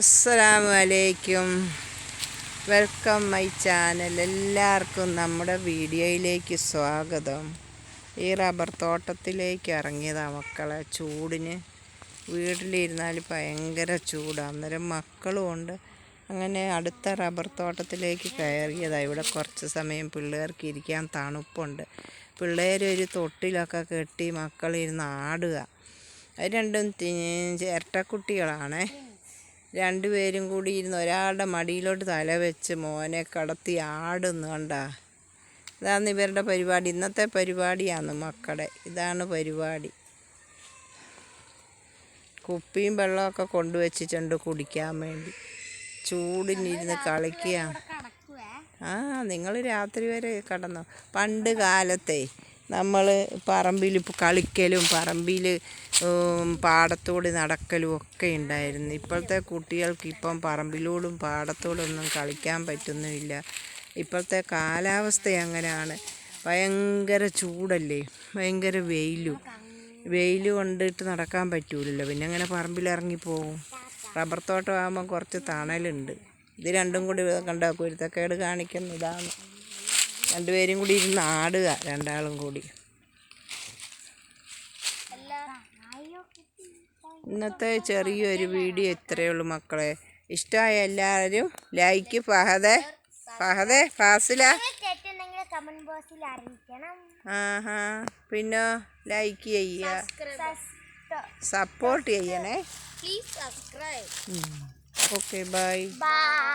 അസ്സലാമു അലൈക്കും. Welcome my channel. എല്ലാവർക്കും നമ്മുടെ വീഡിയോയിലേക്ക് സ്വാഗതം. ഈ റബ്ബർ തോട്ടത്തിലേക്ക് ഇറങ്ങിയതാണ് മക്കളെ. ചൂടിന് വീട്ടിലിരുന്നാൽ ഭയങ്കര ചൂടാണ് അന്നേരം മക്കളും ഉണ്ട്. അങ്ങനെ അടുത്ത റബ്ബർ തോട്ടത്തിലേക്ക് കയറിയതാണ് ഇവിടെ കുറച്ച് സമയം പിള്ളേർക്ക് ഇരിക്കാൻ തണുപ്പുണ്ട്. പിള്ളേർ ഒരു തൊട്ടിലൊക്കെ കെട്ടി മക്കളിരുന്ന് ആടുക. അത് രണ്ടും ഇരട്ടക്കുട്ടികളാണേ രണ്ടുപേരും കൂടി ഇരുന്ന് ഒരാളുടെ മടിയിലോട്ട് തല വെച്ച് മോനെ കടത്തി ആടുന്നു കണ്ടാ. ഇതാണ് ഇവരുടെ പരിപാടി. ഇന്നത്തെ പരിപാടിയാണ് മക്കളെ. ഇതാണ് പരിപാടി. കുപ്പിയും വെള്ളമൊക്കെ കൊണ്ടുവച്ചിട്ടുണ്ട് കുടിക്കാൻ വേണ്ടി. ചൂടിനിരുന്ന് കളിക്കുക ആ നിങ്ങൾ രാത്രി വരെ കടന്നു? പണ്ട് കാലത്തെ നമ്മൾ പറമ്പിൽ കളിക്കലും പറമ്പിൽ പാടത്തോട് നടക്കലും ഒക്കെ ഉണ്ടായിരുന്നു ഇപ്പോഴത്തെ കുട്ടികൾക്ക് ഇപ്പം പറമ്പിലൂടും പാടത്തോടും ഒന്നും കളിക്കാൻ പറ്റുന്നുമില്ല. ഇപ്പോഴത്തെ കാലാവസ്ഥ അങ്ങനെയാണ് ഭയങ്കര ചൂടല്ലേ? ഭയങ്കര വെയിലും. വെയിൽ കൊണ്ടിട്ട് നടക്കാൻ പറ്റൂലല്ലോ. പിന്നെ അങ്ങനെ പറമ്പിലിറങ്ങി പോകും റബ്ബർ തോട്ടമാകുമ്പോൾ കുറച്ച് തണലുണ്ട്. ഇത് രണ്ടും കൂടി കണ്ട കുരുത്തക്കേട് കാണിക്കുന്നതാണ്. രണ്ടുപേരും കൂടി ഇരുന്ന് ആടുക രണ്ടാളും കൂടി. ഇന്നത്തെ ചെറിയൊരു വീഡിയോ ഇത്രയേ ഉള്ളൂ മക്കളെ. ഇഷ്ടമായ എല്ലാവരും ലൈക്ക് ഫഹദേ ഫഹദേ ഫാസില. ആഹാ പിന്നെ ലൈക്ക് ചെയ്യുക. സപ്പോർട്ട് ചെയ്യണേ. Okay bye bye